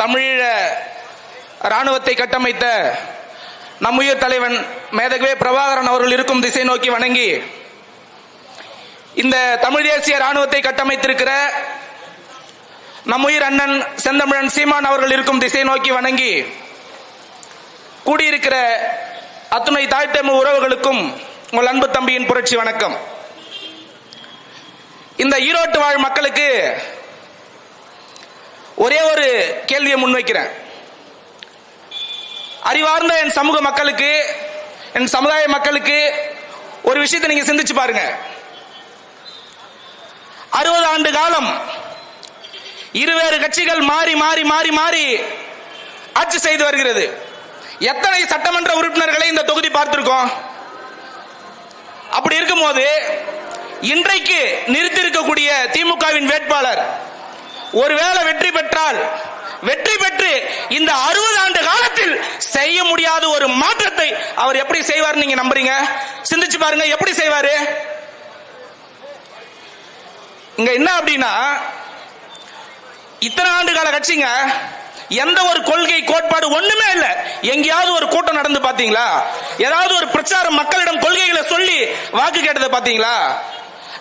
தமிழீழ இராணுவத்தை கட்டமைத்த நம்முயிர் தலைவன் மேதகவே பிரபாகரன் அவர்கள் இருக்கும் திசை நோக்கி வணங்கி இந்த தமிழ் தேசிய இராணுவத்தை கட்டமைத்திருக்கிற நம்முயிர் அண்ணன் செந்தமிழன் சீமான் அவர்கள் இருக்கும் திசை நோக்கி வணங்கி கூடியிருக்கிற அத்துணை தாய்த்தமிழ் உறவுகளுக்கும் உங்கள் அன்பு தம்பியின் புரட்சி வணக்கம். இந்த ஈரோட்டு வாழ் மக்களுக்கு ஒரே ஒரு கேள்வியை முன்வைக்கிறேன். அறிவார்ந்த என் சமூக மக்களுக்கு என் சமுதாய மக்களுக்கு ஒரு விஷயத்தை நீங்க சிந்திச்சு பாருங்க. அறுபது ஆண்டு காலம் இருவேறு கட்சிகள் மாறி மாறி மாறி மாறி ஆட்சி செய்து வருகிறது. எத்தனை சட்டமன்ற உறுப்பினர்களை இந்த தொகுதி பார்த்திருக்கோம்? அப்படி இருக்கும்போது இன்றைக்கு நிறுத்தியிருக்கக்கூடிய திமுகவின் வேட்பாளர் ஒருவேளை வெற்றி பெற்றால் வெற்றி பெற்று இந்த அறுபது ஆண்டு காலத்தில் செய்ய முடியாத ஒரு மாற்றத்தை அவர் எப்படி செய்வார் நீங்க நம்புறீங்க? சிந்திச்சு பாருங்க எப்படி செய்வாரு? இங்க என்ன அப்படின்னா இத்தனை ஆண்டு கால கட்சிங்க எந்த ஒரு கொள்கை கோட்பாடு ஒண்ணுமே இல்ல. எங்கேயாவது ஒரு கூட்டம் நடந்து பாத்தீங்களா? ஏதாவது ஒரு பிரச்சாரம் மக்களிடம் கொள்கைகளை சொல்லி வாக்கு கேட்டதை பாத்தீங்களா?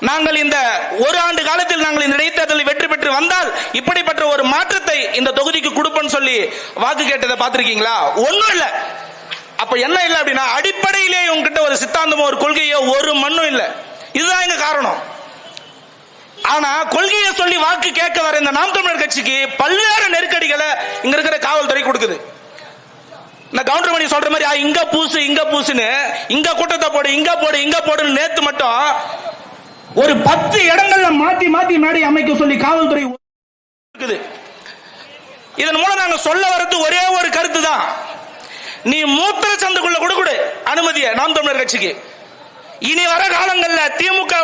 நாங்கள் இந்த ஒரு ஆண்டு காலத்தில் நாங்கள் இந்த இடைத்தேர்தலில் வெற்றி பெற்று வந்தால் இப்படிப்பட்ட ஒரு மாற்றத்தை இந்த தொகுதிக்கு கொடுப்பேன்னு சொல்லி வாக்கு கேட்டதை பார்த்திருக்கீங்களா? ஒன்றும் இல்லை. அப்ப என்ன இல்லை அப்படின்னா அடிப்படையிலே உங்ககிட்ட ஒரு சித்தாந்தமோ ஒரு கொள்கையோ ஒரு மண்ணும் இல்லை. இதுதான் எங்க காரணம். ஆனா கொள்கையை சொல்லி வாக்கு கேட்க வர இந்த நாம் தமிழர் கட்சிக்கு பல்வேறு நெருக்கடிகளை இங்க இருக்கிற காவல்துறை கொடுக்குது. இந்த கவுண்டர் மணி சொல்ற மாதிரி "ஆ, இங்க பூசு இங்க பூசுன்னு இங்க கூட்டத்தை போடு இங்க போடு இங்க போடுன்னு நேத்து மட்டும் ஒரு பத்து இடங்கள்ல மாத்தி மாத்தி மேடை அமைக்க சொல்லி காவல்துறை இருக்குது. இதன் மூலம் நாங்க சொல்ல வர்றது ஒரே ஒரு கருத்து தான் நீ மூத்திர சந்துக்குள்ள கொடு கொடு அனுமதிய நாம் தமிழர் கட்சிக்கு. இனி வர காலங்கள்ல திமுக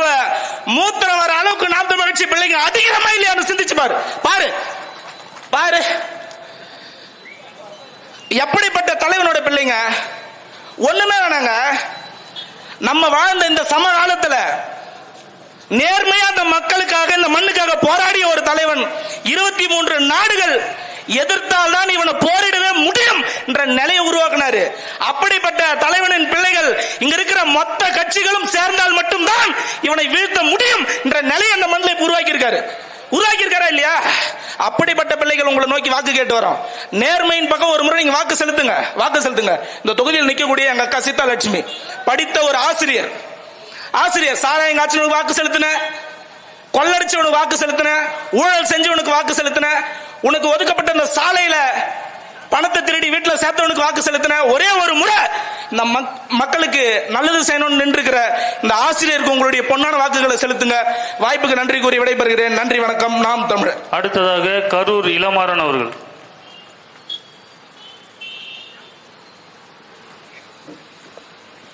மூத்திரம் வர அளவுக்கு நாம் தமிழர் கட்சி பிள்ளைங்க அதிகமா இல்லையான்னு சிந்திச்சு பாரு. பாரு. பாரு. எப்படிப்பட்ட தலைவனோட பிள்ளைங்க? ஒண்ணுமே வேணாங்க. நம்ம வாழ்ந்த இந்த சம காலத்துல நேர்மையா அந்த மக்களுக்காக இந்த மண்ணுக்காக போராடிய ஒரு தலைவன் இருபத்தி மூன்று நாடுகள் எதிர்த்தால் தான் இவனை போரிடவே முடியும் என்ற நிலையை உருவாக்கினாரு. அப்படிப்பட்ட தலைவனின் பிள்ளைகள் இங்க இருக்கிற மொத்த கட்சிகளும் சேர்ந்தால் மட்டும்தான் இவனை வீழ்த்த முடியும் என்ற நிலையை அந்த மண்ணில் உருவாக்கி இருக்காரு உருவாக்கி இருக்காரா இல்லையா? அப்படிப்பட்ட பிள்ளைகள் உங்களை நோக்கி வாக்கு கேட்டு வரோம். நேர்மையின் பக்கம் ஒரு முறை நீங்க வாக்கு செலுத்துங்க வாக்கு செலுத்துங்க. இந்த தொகுதியில் நிற்கக்கூடிய எங்க அக்கா சீதா லட்சுமி படித்த ஒரு ஆசிரியர் ஆசிரியர் சாராயம் காய்ச்சலுக்கு வாக்கு செலுத்தின கொள்ளடிச்சவனுக்கு வாக்கு செலுத்தின ஊழல் செஞ்சவனுக்கு வாக்கு செலுத்தின உனக்கு ஒதுக்கப்பட்ட இந்த சாலையில பணத்தை திருடி வீட்டில் சேர்த்தவனுக்கு வாக்கு செலுத்தின ஒரே ஒரு முறை இந்த மக்- மக்களுக்கு நல்லது செய்யணும்னு நின்றுக்கிற இந்த ஆசிரியருக்கு உங்களுடைய பொன்னான வாக்குகளை செலுத்துங்க. வாய்ப்புக்கு நன்றி கூறி விடைபெறுகிறேன். நன்றி வணக்கம். நாம் தமிழ் அடுத்ததாக கரூர் இளமாறன் அவர்கள்.